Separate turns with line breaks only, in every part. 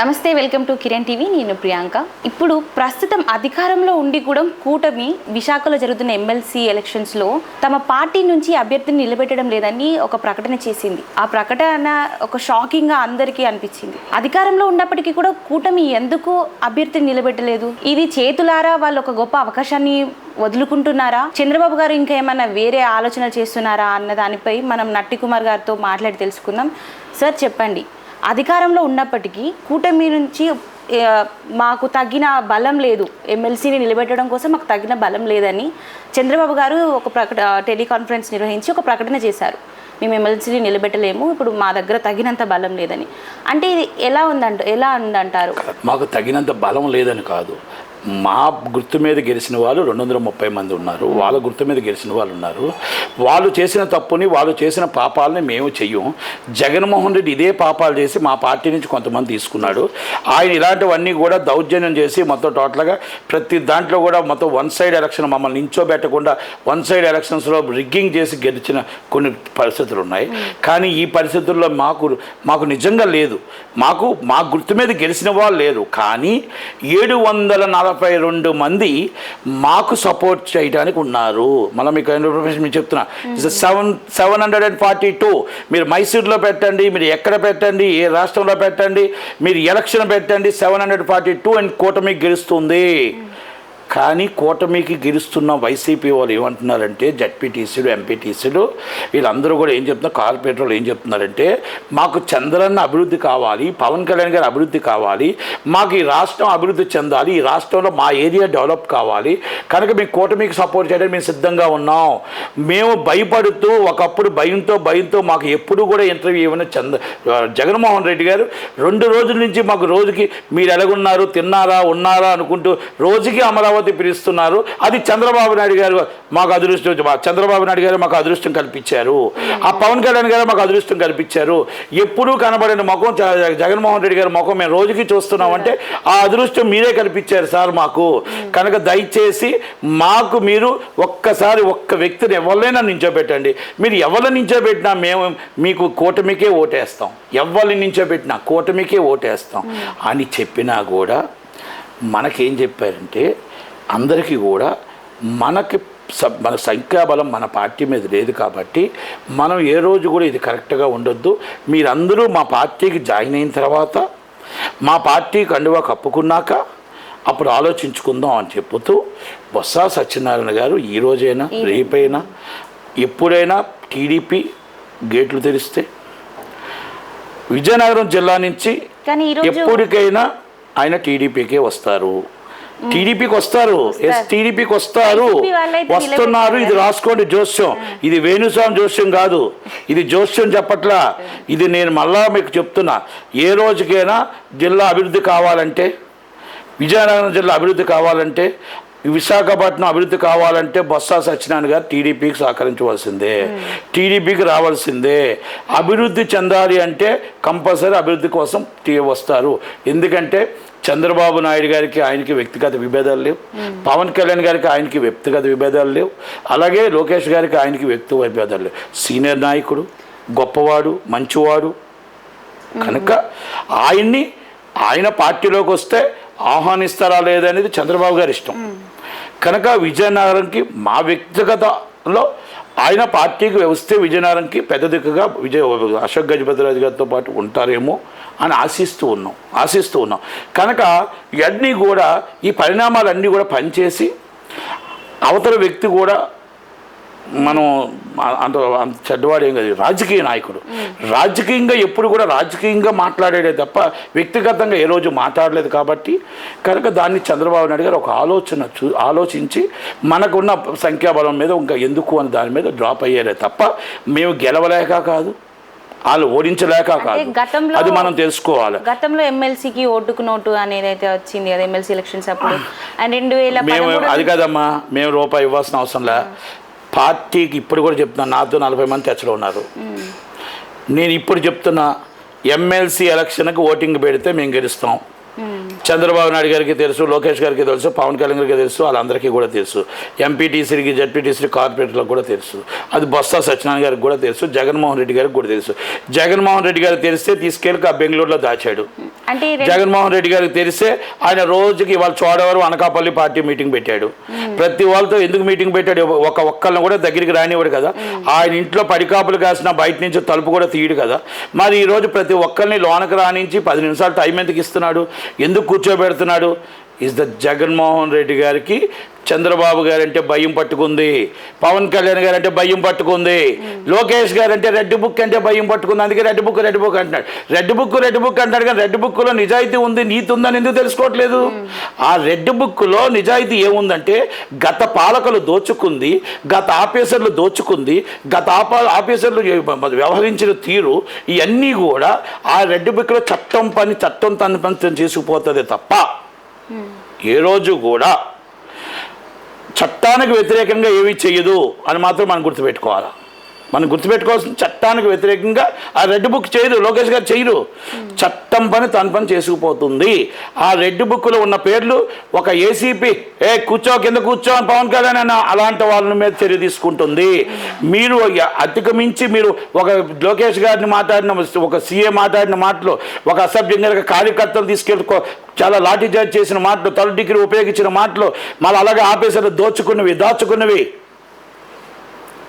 నమస్తే welcome to Kiran TV. నేను ప్రియాంక. ఇప్పుడు ప్రస్తుతం అధికారంలో ఉండి కూడా కూటమి విశాఖలో జరుగుతున్న ఎమ్మెల్సీ ఎలక్షన్స్లో తమ పార్టీ నుంచి అభ్యర్థిని నిలబెట్టడం లేదని ఒక ప్రకటన చేసింది. ఆ ప్రకటన ఒక షాకింగ్గా అందరికీ అనిపించింది. అధికారంలో ఉన్నప్పటికీ కూడా కూటమి ఎందుకు అభ్యర్థిని నిలబెట్టలేదు? ఇది చేతులారా వాళ్ళు ఒక గొప్ప అవకాశాన్ని వదులుకుంటున్నారా? చంద్రబాబు గారు ఇంకా ఏమైనా వేరే ఆలోచనలు చేస్తున్నారా అన్న దానిపై మనం నట్టి కుమార్ గారితో మాట్లాడి తెలుసుకుందాం. సార్ చెప్పండి. అధికారంలో ఉన్నప్పటికీ కూటమి నుంచి మాకు తగిన బలం లేదు. ఎమ్మెల్సీని నిలబెట్టడం కోసం మాకు తగిన బలం లేదని చంద్రబాబు గారు ఒక ప్రకట టెలికాన్ఫరెన్స్ నిర్వహించి ఒక ప్రకటన చేశారు. మేము ఎమ్మెల్సీని నిలబెట్టలేము ఇప్పుడు మా దగ్గర తగినంత బలం లేదని. అంటే ఇది ఎలా ఉందంట ఎలా ఉందంటారు?
మాకు తగినంత బలం లేదని కాదు. మా గుర్తు మీద గెలిచిన వాళ్ళు రెండు వందల ముప్పై మంది ఉన్నారు. వాళ్ళ గుర్తు మీద గెలిచిన వాళ్ళు ఉన్నారు. వాళ్ళు చేసిన తప్పుని వాళ్ళు చేసిన పాపాలని మేము చెయ్యం. జగన్మోహన్ రెడ్డి ఇదే పాపాలు చేసి మా పార్టీ నుంచి కొంతమంది తీసుకున్నాడు. ఆయన ఇలాంటివన్నీ కూడా దౌర్జన్యం చేసి మొత్తం టోటల్గా ప్రతి దాంట్లో కూడా మొత్తం వన్ సైడ్ ఎలక్షన్ మమ్మల్ని నించోబెట్టకుండా వన్ సైడ్ ఎలక్షన్స్లో రిగ్గింగ్ చేసి గెలిచిన కొన్ని పరిస్థితులు ఉన్నాయి. కానీ ఈ పరిస్థితుల్లో మాకు మాకు నిజంగా లేదు. మాకు మా గుర్తు మీద గెలిచిన వాళ్ళు లేరు. కానీ ఏడు వందల నలభై రెండు మంది మాకు సపోర్ట్ చేయడానికి ఉన్నారు. మళ్ళీ మీకు ఇన్ఫర్మేషన్ మీకు చెప్తున్నా. Seven seven hundred and forty two మీరు మైసూర్లో పెట్టండి మీరు ఎక్కడ పెట్టండి ఏ రాష్ట్రంలో పెట్టండి మీరు ఎలక్షన్ పెట్టండి seven hundred forty two and కూటమి గెలుస్తుంది. కానీ కూటమికి గెలుస్తున్న వైసీపీ వాళ్ళు ఏమంటున్నారంటే జడ్పీటీసీలు ఎంపీటీసీలు వీళ్ళందరూ కూడా ఏం చెప్తున్నారు? కార్పొరేటర్లు ఏం చెప్తున్నారంటే మాకు చంద్రన్న అభివృద్ధి కావాలి పవన్ కళ్యాణ్ గారి అభివృద్ధి కావాలి మాకు ఈ రాష్ట్రం అభివృద్ధి చెందాలి ఈ రాష్ట్రంలో మా ఏరియా డెవలప్ కావాలి కనుక మేము కూటమికి సపోర్ట్ చేయడానికి మేము సిద్ధంగా ఉన్నాం. మేము భయపడుతూ ఒకప్పుడు భయంతో భయంతో మాకు ఎప్పుడు కూడా ఇంటర్వ్యూ ఇవ్వని చంద్ర జగన్మోహన్ రెడ్డి గారు రెండు రోజుల నుంచి మాకు రోజుకి మీరు ఎలాగున్నారు తిన్నారా ఉన్నారా అనుకుంటూ రోజుకి అమరావతి పిలుస్తున్నారు. అది చంద్రబాబు నాయుడు గారు మాకు అదృష్టం చంద్రబాబు నాయుడు గారు మాకు అదృష్టం కల్పించారు. ఆ పవన్ కళ్యాణ్ గారు మాకు అదృష్టం కల్పించారు. ఎప్పుడూ కనబడిన ముఖం జగన్మోహన్ రెడ్డి గారి ముఖం మేము రోజుకి చూస్తున్నామంటే ఆ అదృష్టం మీరే కల్పించారు సార్ మాకు. కనుక దయచేసి మాకు మీరు ఒక్కసారి ఒక్క వ్యక్తిని ఎవరినైనా నించోబెట్టండి. మీరు ఎవరిని నించోబెట్టినా మేము మీకు కూటమికే ఓటేస్తాం. ఎవరిని నించోబెట్టినా కూటమికే ఓటేస్తాం. అని చెప్పినా కూడా మనకేం చెప్పారంటే అందరికీ కూడా మనకి మన సంఖ్యాబలం మన పార్టీ మీద లేదు కాబట్టి మనం ఏ రోజు కూడా ఇది కరెక్ట్గా ఉండొద్దు. మీరందరూ మా పార్టీకి జాయిన్ అయిన తర్వాత మా పార్టీ కండువా కప్పుకున్నాక అప్పుడు ఆలోచించుకుందాం అని చెప్పుతూ బొత్స సత్యనారాయణ గారు ఈ రోజైనా రేపైనా ఎప్పుడైనా టీడీపీ గేట్లు తెరిస్తే విజయనగరం జిల్లా నుంచి ఎప్పటికైనా ఆయన టీడీపీకే వస్తారు. టీడీపీకి వస్తారు. ఎస్ టీడీపీకి వస్తారు వస్తున్నారు. ఇది రాసుకోండి జోస్యం. ఇది వేణుస్వామి జోస్యం కాదు. ఇది జోస్యం చెప్పట్లా. ఇది నేను మళ్ళా మీకు చెప్తున్నా. ఏ రోజుకైనా జిల్లా అభివృద్ధి కావాలంటే విజయనగరం జిల్లా అభివృద్ధి కావాలంటే విశాఖపట్నం అభివృద్ధి కావాలంటే బొత్స సత్యనారాయణ గారు టీడీపీకి సహకరించవలసిందే. టీడీపీకి రావాల్సిందే. అభివృద్ధి చెందాలి అంటే కంపల్సరీ అభివృద్ధి కోసం వస్తారు. ఎందుకంటే చంద్రబాబు నాయుడు గారికి ఆయనకి వ్యక్తిగత విభేదాలు లేవు. పవన్ కళ్యాణ్ గారికి ఆయనకి వ్యక్తిగత విభేదాలు లేవు. అలాగే లోకేష్ గారికి ఆయనకి వ్యక్తి విభేదాలు లేవు. సీనియర్ నాయకుడు గొప్పవాడు మంచివాడు. కనుక ఆయన్ని ఆయన పార్టీలోకి వస్తే ఆహ్వానిస్తారా లేదనేది చంద్రబాబు గారి ఇష్టం. కనుక విజయనగరంకి మా వ్యక్తిగతలో ఆయన పార్టీకి వస్తే విజయనగరంకి పెద్ద దిక్కుగా విజయ అశోక్ గజపతిరాజు గారితో పాటు ఉంటారేమో అని ఆశిస్తూ ఉన్నాం ఆశిస్తూ ఉన్నాం. కనుక ఇవన్నీ కూడా ఈ పరిణామాలన్నీ కూడా పనిచేసి అవతల వ్యక్తి కూడా మనం అంత అంత చెడ్డవాడు ఏం కాదు. రాజకీయ నాయకుడు. రాజకీయంగా ఎప్పుడు కూడా రాజకీయంగా మాట్లాడేదే తప్ప వ్యక్తిగతంగా ఏ రోజు మాట్లాడలేదు కాబట్టి కనుక దాన్ని చంద్రబాబు నాయుడు గారు ఒక ఆలోచన చూ ఆలోచించి మనకున్న సంఖ్యాబలం మీద ఇంకా ఎందుకు అని దాని మీద డ్రాప్ అయ్యేదే తప్ప మేము గెలవలేక కాదు. వాళ్ళు ఓడించలేక కాదు.
గతంలో-
అది మనం తెలుసుకోవాలి.
గతంలో ఎమ్మెల్సీకి ఓటుకు నోటు అనేది అయితే వచ్చింది కదా ఎమ్మెల్సీ ఎలక్షన్స్ అప్పుడు. అండ్ రెండు వేల
మేము అది కాదమ్మా. మేము రూపాయి ఇవ్వాల్సిన అవసరం లే. పార్టీకి ఇప్పుడు కూడా చెప్తున్నా నాతో నలభై మంది చర్చలో ఉన్నారు. నేను ఇప్పుడు చెప్తున్నా ఎమ్మెల్సీ ఎలక్షన్కి ఓటింగ్ పెడితే మేము గెలుస్తాం. చంద్రబాబు నాయుడు గారికి తెలుసు లోకేష్ గారికి తెలుసు పవన్ కళ్యాణ్ గారికి తెలుసు వాళ్ళందరికీ కూడా తెలుసు. ఎంపీటీసీకి జడ్పీటీసీ కార్పొరేటర్లకు కూడా తెలుసు. అది బొత్స సత్యనారాయణ గారికి కూడా తెలుసు జగన్మోహన్ రెడ్డి గారికి కూడా తెలుసు. జగన్మోహన్ రెడ్డి గారికి తెలిస్తే తీసుకెళ్ళి ఆ బెంగళూరులో దాచాడు.
అంటే
జగన్మోహన్ రెడ్డి గారికి తెలిస్తే ఆయన రోజుకి ఇవాళ చోడవరం అనకాపల్లి పార్టీ మీటింగ్ పెట్టాడు. ప్రతి వాళ్ళతో ఎందుకు మీటింగ్ పెట్టాడు? ఒక ఒక్కళ్ళని కూడా దగ్గరికి రానివాడు కదా. ఆయన ఇంట్లో పడికాపులు కాసిన బయట నుంచి తలుపు కూడా తీయడు కదా. మరి ఈ రోజు ప్రతి ఒక్కరిని లోనకి రానించి పది నిమిషాలు టైం ఎందుకు ఇస్తున్నాడు? ఎందుకు కూర్చోబెడుతున్నాడు? ఇస్ ద జగన్మోహన్ రెడ్డి గారికి చంద్రబాబు గారంటే భయం పట్టుకుంది. పవన్ కళ్యాణ్ గారు అంటే భయం పట్టుకుంది. లోకేష్ గారు అంటే రెడ్ బుక్ అంటే భయం పట్టుకుంది. అందుకే రెడ్ బుక్ రెడ్ బుక్ అంటున్నాడు. రెడ్ బుక్ రెడ్ బుక్ అంటాడు కానీ రెడ్ బుక్లో నిజాయితీ ఉంది నీతి ఉందని ఎందుకు తెలుసుకోవట్లేదు? ఆ రెడ్ బుక్లో నిజాయితీ ఏముందంటే గత పాలకులు దోచుకుంది గత ఆఫీసర్లు దోచుకుంది గత ఆఫీసర్లు వ్యవహరించిన తీరు ఇవన్నీ కూడా ఆ రెడ్ బుక్లో చట్టం పని చట్టం తన పని చేసుకుపోతుంది తప్ప ఏ రోజు కూడా చట్టానికి వ్యతిరేకంగా ఏమీ చెయ్యదు అని మాత్రం మనం గుర్తుపెట్టుకోవాలి. మనం గుర్తుపెట్టుకోవాల్సిన చట్టానికి వ్యతిరేకంగా ఆ రెడ్ బుక్ చేయరు లోకేష్ గారు చేయరు. చట్టం పని తన పని చేసుకుపోతుంది. ఆ రెడ్ బుక్లో ఉన్న పేర్లు ఒక ఏసీపీ ఏ కూర్చో కింద కూర్చో అని పవన్ కళ్యాణ్ అన్న అలాంటి వాళ్ళ మీద చర్య తీసుకుంటుంది. మీరు అతికమించి మీరు ఒక లోకేష్ గారిని మాట్లాడిన ఒక సీఏ మాట్లాడిన మాటలు ఒక అసభ్యంగా కార్యకర్తలు తీసుకెళ్ళుకో చాలా లాఠీ చార్జ్ చేసిన మాటలు తొలి డిగ్రీ ఉపయోగించిన మాటలు మళ్ళీ అలాగే ఆపేసారు దోచుకున్నవి దాచుకున్నవి.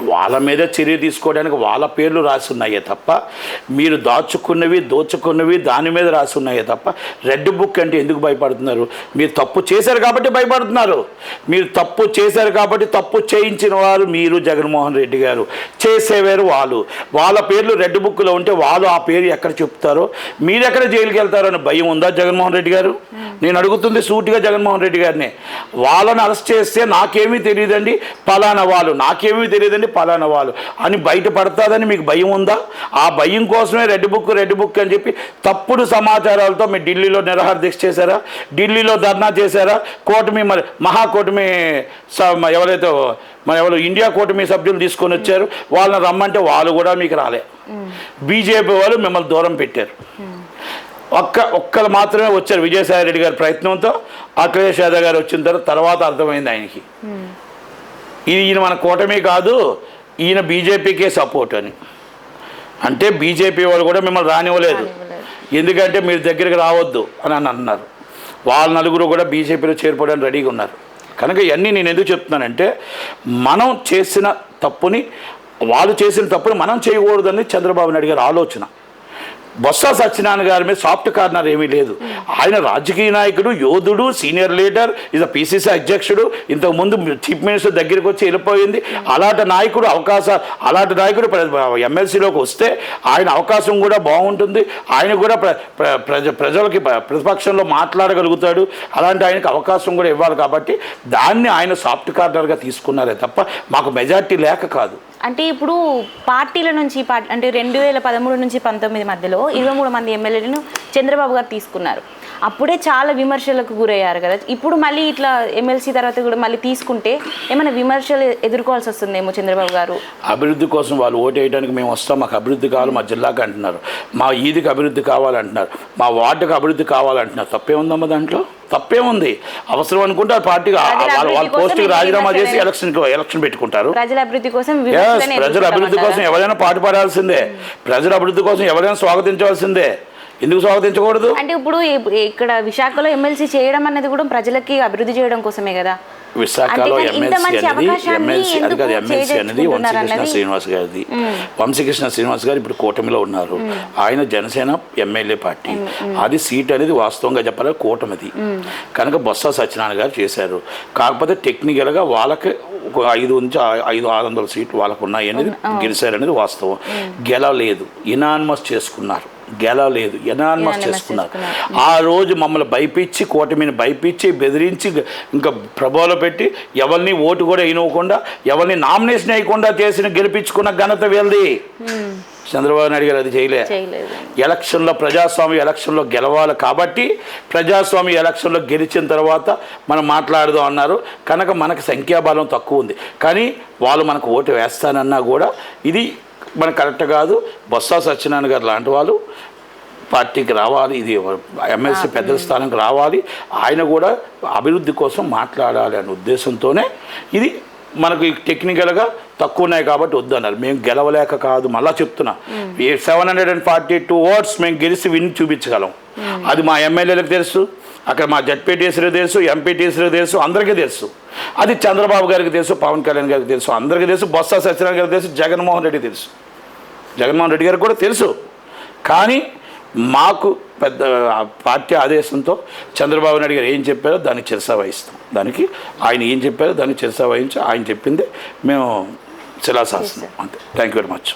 వాళ్ళ మీద చర్య తీసుకోవడానికి వాళ్ళ పేర్లు రాసి ఉన్నాయే తప్ప మీరు దాచుకున్నవి దోచుకున్నవి దాని మీద రాసి ఉన్నాయే తప్ప రెడ్ బుక్ అంటే ఎందుకు భయపడుతున్నారు? మీరు తప్పు చేశారు కాబట్టి భయపడుతున్నారు. మీరు తప్పు చేశారు కాబట్టి తప్పు చేయించిన వారు మీరు జగన్మోహన్ రెడ్డి గారు. చేసేవారు వాళ్ళు. వాళ్ళ పేర్లు రెడ్ బుక్లో ఉంటే వాళ్ళు ఆ పేరు ఎక్కడ చెప్తారో మీరు ఎక్కడ జైలుకి వెళ్తారో అని భయం ఉందా జగన్మోహన్ రెడ్డి గారు? నేను అడుగుతుంది సూటిగా జగన్మోహన్ రెడ్డి గారిని. వాళ్ళని అరెస్ట్ చేస్తే నాకేమీ తెలియదండి. పలానా వాళ్ళు నాకేమీ తెలియదండి. పలానా వాళ్ళు. అని బయటపడతాదని మీకు భయం ఉందా? ఆ భయం కోసమే రెడ్ బుక్ రెడ్ బుక్ అని చెప్పి తప్పుడు సమాచారాలతో మీరు ఢిల్లీలో నిరహార దీక్ష చేశారా? ఢిల్లీలో ధర్నా చేశారా? కూటమి మరి మహాకూటమి ఎవరైతే మన ఎవరు ఇండియా కూటమి సభ్యులు తీసుకొని వచ్చారు వాళ్ళని రమ్మంటే వాళ్ళు కూడా మీకు రాలే. బీజేపీ వాళ్ళు మిమ్మల్ని దూరం పెట్టారు. ఒక్క ఒక్కరు మాత్రమే వచ్చారు విజయసాయి రెడ్డి గారి ప్రయత్నంతో. అఖిలేష్ యాదవ్ గారు వచ్చిన తర్వాత తర్వాత అర్థమైంది ఆయనకి. ఇది ఈయన మన కూటమి కాదు ఈయన బీజేపీకే సపోర్ట్ అని. అంటే బీజేపీ వాళ్ళు కూడా మిమ్మల్ని రానివ్వలేదు. ఎందుకంటే మీరు దగ్గరికి రావద్దు అని అని అన్నారు. వాళ్ళ నలుగురు కూడా బీజేపీలో చేరిపోవడానికి రెడీగా ఉన్నారు. కనుక ఇవన్నీ నేను ఎందుకు చెప్తున్నానంటే మనం చేసిన తప్పుని వాళ్ళు చేసిన తప్పుని మనం చేయకూడదని చంద్రబాబు నాయుడు గారి ఆలోచన. బొత్స సత్యనారాయణ గారి మీద సాఫ్ట్ కార్నర్ ఏమీ లేదు. ఆయన రాజకీయ నాయకుడు యోధుడు సీనియర్ లీడర్ ఇస్ పిసిసి అధ్యక్షుడు ఇంతకు ముందు చీఫ్ మినిస్టర్ దగ్గరికి వచ్చి వెళ్ళిపోయింది. అలాంటి నాయకుడు అవకాశ అలాంటి నాయకుడు ఎమ్మెల్సీలోకి వస్తే ఆయన అవకాశం కూడా బాగుంటుంది. ఆయన కూడా ప్ర ప్ర- ప్రజ ప్రజలకి ప్రతిపక్షంలో మాట్లాడగలుగుతాడు. అలాంటి ఆయనకు అవకాశం కూడా ఇవ్వాలి కాబట్టి దాన్ని ఆయన సాఫ్ట్ కార్నర్గా తీసుకున్నారే తప్ప మాకు మెజార్టీ లేక కాదు.
అంటే ఇప్పుడు పార్టీల నుంచి అంటే రెండు వేల పదమూడు నుంచి పంతొమ్మిది మధ్యలో ఇరవై మూడు మంది ఎమ్మెల్యేలను చంద్రబాబు గారు తీసుకున్నారు. అప్పుడే చాలా విమర్శలకు గురయ్యారు కదా. ఇప్పుడు మళ్ళీ ఇట్లా ఎమ్మెల్సీ తర్వాత కూడా మళ్ళీ తీసుకుంటే ఏమైనా విమర్శలు ఎదుర్కోవాల్సి వస్తుందేమో చంద్రబాబు గారు?
అభివృద్ధి కోసం వాళ్ళు ఓటు వేయడానికి మేము వస్తాం మాకు అభివృద్ధి కావాలి మా జిల్లాకి అంటున్నారు. మా ఈదికి అభివృద్ధి కావాలంటున్నారు. మా వార్డుకి అభివృద్ధి కావాలంటున్నారు. తప్పే ఉందమ్మా దాంట్లో? తప్పే ఉంది. అవసరం అనుకుంటే ఆ పార్టీ వాళ్ళ పోస్ట్కి రాజీనామా చేసి ఎలక్షన్ ఎలక్షన్ పెట్టుకుంటారు.
ప్రజల అభివృద్ధి కోసం
ప్రజల అభివృద్ధి కోసం? ఎవరైనా పాటుపడాల్సిందే. ప్రజల అభివృద్ధి కోసం ఎవరైనా స్వాగతించవలసిందే. ఎందుకు స్వాగతించకూడదు?
అంటే ఇప్పుడు ఇక్కడ విశాఖలో ఎమ్మెల్సీ చేయడం అనేది కూడా ప్రజలకి అభివృద్ధి చేయడం కోసమే కదా.
విశాఖలో ఎమ్మెల్సీ అనేది
అవకాశాన్ని
ఎమ్మెల్సీ అది కాదు
ఎందుకు
ఎమ్మెల్సీ అనేది వంశీకృష్ణ శ్రీనివాస్ గారిది. వంశీకృష్ణ శ్రీనివాస్ గారు ఇప్పుడు కూటమిలో ఉన్నారు. ఆయన జనసేన ఎమ్మెల్యే పార్టీ. అది సీట్ అనేది వాస్తవంగా చెప్పాలి కూటమిది. కనుక బొత్స సత్యనారాయణ గారు చేశారు. కాకపోతే టెక్నికల్గా వాళ్ళకి ఒక ఐదు నుంచి ఐదు ఆరు వందల సీట్లు వాళ్ళకు ఉన్నాయి అనేది గెలిచారనేది వాస్తవం. గెలవలేదు ఇనాన్మస్ చేసుకున్నారు. గెలవలేదు ఎనాన్మస్ చేసుకున్నారు. ఆ రోజు మమ్మల్ని భయపించి కూటమిని భయపించి బెదిరించి ఇంకా ప్రభావం పెట్టి ఎవరిని ఓటు కూడా వేయనివ్వకుండా ఎవరిని నామినేషన్ వేయకుండా చేసిన గెలిపించుకున్న ఘనత వీళ్ళది. చంద్రబాబు నాయుడు గారు అది చేయలే. ఎలక్షన్లో ప్రజాస్వామ్య ఎలక్షన్లో గెలవాలి కాబట్టి ప్రజాస్వామ్య ఎలక్షన్లో గెలిచిన తర్వాత మనం మాట్లాడదాం అన్నారు. కనుక మనకు సంఖ్యాబలం తక్కువ ఉంది. కానీ వాళ్ళు మనకు ఓటు వేస్తానన్నా కూడా ఇది మనకు కరెక్ట్ కాదు. బొత్స సత్యనారాయణ గారు లాంటి వాళ్ళు పార్టీకి రావాలి. ఇది ఎమ్మెల్సీ పెద్దల స్థానంకి రావాలి. ఆయన కూడా అభివృద్ధి కోసం మాట్లాడాలి అనే ఉద్దేశంతోనే ఇది మనకు టెక్నికల్గా తక్కువ ఉన్నాయి కాబట్టి వద్దన్నారు మేము గెలవలేక కాదు. మళ్ళా చెప్తున్నా. Seven hundred and forty two votes మేము గెలిచి విని చూపించగలం. అది మా ఎమ్మెల్యేలకు తెలుసు. అక్కడ మా జడ్పీటీసీలకు తెలుసు ఎంపీటీసీలకు తెలుసు అందరికీ తెలుసు. అది చంద్రబాబు గారికి తెలుసు పవన్ కళ్యాణ్ గారికి తెలుసు అందరికీ తెలుసు బొత్స సత్యనారాయణ గారికి తెలుసు జగన్మోహన్ రెడ్డి తెలుసు. జగన్మోహన్ రెడ్డి గారికి కూడా తెలుసు. కానీ మాకు పెద్ద పార్టీ ఆదేశంతో చంద్రబాబు నాయుడు గారు ఏం చెప్పారో దాన్ని చిరసా వహిస్తాం దానికి ఆయన ఏం చెప్పారో దాన్ని చిరసా వహించి ఆయన చెప్పింది మేము శిలాశాసనం. అంతే. Thank you very much